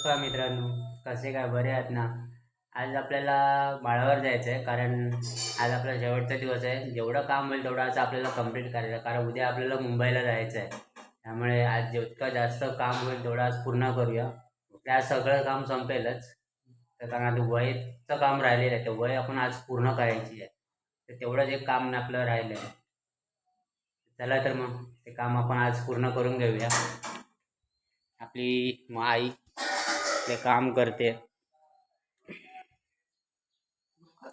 नमस्कार मित्रांनो. कसे काय? बरे आहात ना? आज आपल्याला माळावर जायचं आहे कारण आज आपला शेवटचा दिवस आहे. जेवढं काम होईल तेवढं आज आपल्याला कंप्लीट करायचं आहे. कारण उद्या आपल्याला मुंबईला जायचं आहे त्यामुळे आज जितकं जास्त काम होईल तेवढं आज पूर्ण करूया. आज सगळं काम संपेलच. तर कारण आता वयचं काम राहिलेलं आहे. ते वय आपण आज पूर्ण करायची आहे. तर तेवढंच एक काम आपलं राहिलं आहे चला तर मग ते काम आपण आज पूर्ण करून घेऊया. आपली आई ते काम करते.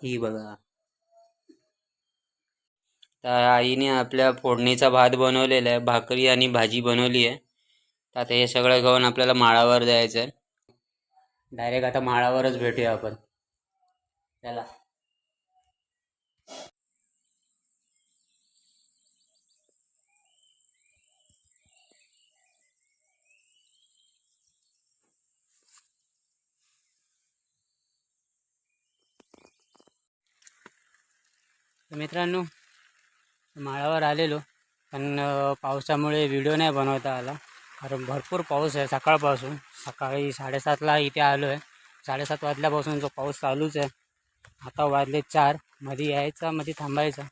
ही बघा. तर आईने आपल्या फोडणीचा भात बनवलेला आहे भाकरी आणि भाजी बनवली आहे. तर आता हे सगळं घेऊन आपल्याला माळावर जायचं आहे डायरेक्ट आता माळावरच भेटूया आपण. चला. मित्रांनो माळावर आलेलो पण पावसामुळे व्हिडिओ नाही बनवता आला. कारण भरपूर पाऊस आहे सकाळपासून. सकाळी साडेसातला इथे आलो आहे साडेसात वाजल्यापासून जो पाऊस चालूच आहे. आता वाजले चार. मध्ये यायचा मध्ये थांबायचा.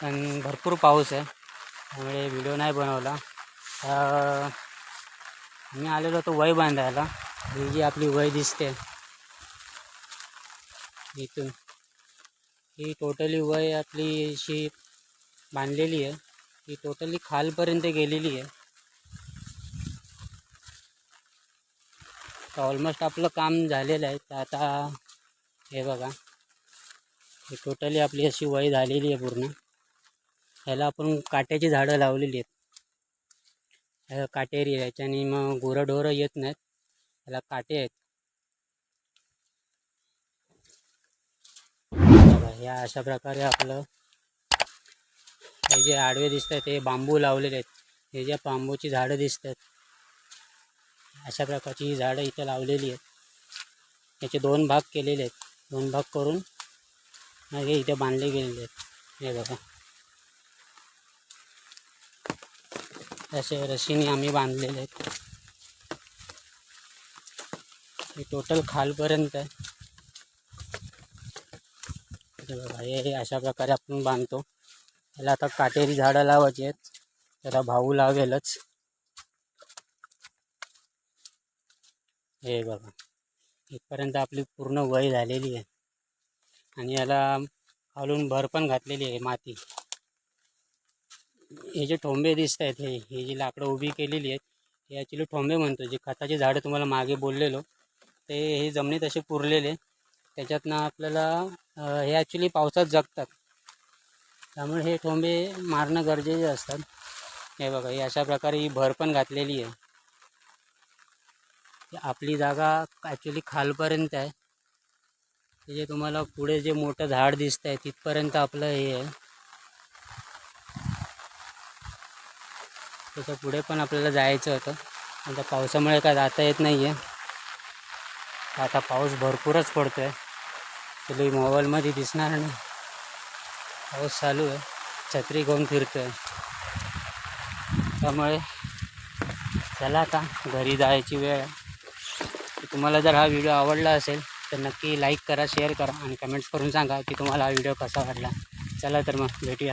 पण भरपूर पाऊस आहे. त्यामुळे व्हिडिओ नाही बनवला. तर मी आलेलो तो वय बांधायला. ही जी आपली वय दिसते. इथून. ही टोटली वय आपली अशी बांधलेली आहे. ही टोटली खालपर्यंत गेलेली आहे. तर ऑलमोस्ट आपलं काम झालेलं आहे. तर आता हे बघा. ही टोटली आपली अशी वय झालेली आहे पूर्ण. ह्याला आपण काट्याची झाडं लावलेली आहेत. ह्या काटेरी याच्याने मग गुरंढोरं येत नाहीत. ह्याला काटे आहेत. बघा या अशा प्रकारे आपलं हे जे आडवे दिसत आहेत बांबू लावलेले आहेत. हे जे बांबूची झाडं दिसत आहेत अशा प्रकारची ही झाडं इथं लावलेली आहेत. याचे दोन भाग केलेले आहेत. दोन भाग करून मग हे इथे बांधले गेलेले आहेत. हे बघा. असे रशीने आम्ही बांधलेले आहेत. हे टोटल खालपर्यंत आहे. हे बघा हे अशा प्रकारे आपण बांधतो. याला आता काटेरी झाडं लावायची आहेत. त्याला भाऊ लावेलच. हे बघा इथपर्यंत आपली पूर्ण वय झालेली आहे. आणि याला खालून भर पण घातलेली आहे माती. हे जे ठोंबे दिसत आहेत हे हे जी लाकडं उभी केलेली आहेत हे ॲक्च्युली ठोंबे म्हणतो. जे खताचे झाडं तुम्हाला मागे बोललेलो ते हे जमिनीत असे पुरलेले. त्याच्यातनं आपल्याला हे ॲक्च्युली पावसात जगतात. त्यामुळे हे ठोंबे मारणं गरजेचे असतात. हे बघा ही अशा प्रकारे ही भर पण घातलेली आहे. आपली जागा ॲक्च्युली खालपर्यंत आहे. जे तुम्हाला पुढे जे मोठं झाड दिसतं आहे तिथपर्यंत आपलं हे आहे. त्याच्या पुढे पण आपल्याला जायचं होतं. आता पावसामुळे काय जाता येत नाही आहे आता पाऊस भरपूरच पडतो आहे तुला मोबाईलमध्ये दिसणार नाही. पाऊस चालू आहे. छत्री घेऊन फिरतो आहे त्यामुळे चला आता घरी जायची वेळ आहे. तुम्हाला जर हा व्हिडिओ आवडला असेल तर नक्की लाईक करा शेअर करा आणि कमेंट्स करून सांगा की तुम्हाला हा व्हिडिओ कसा वाटला. चला तर मग भेटूया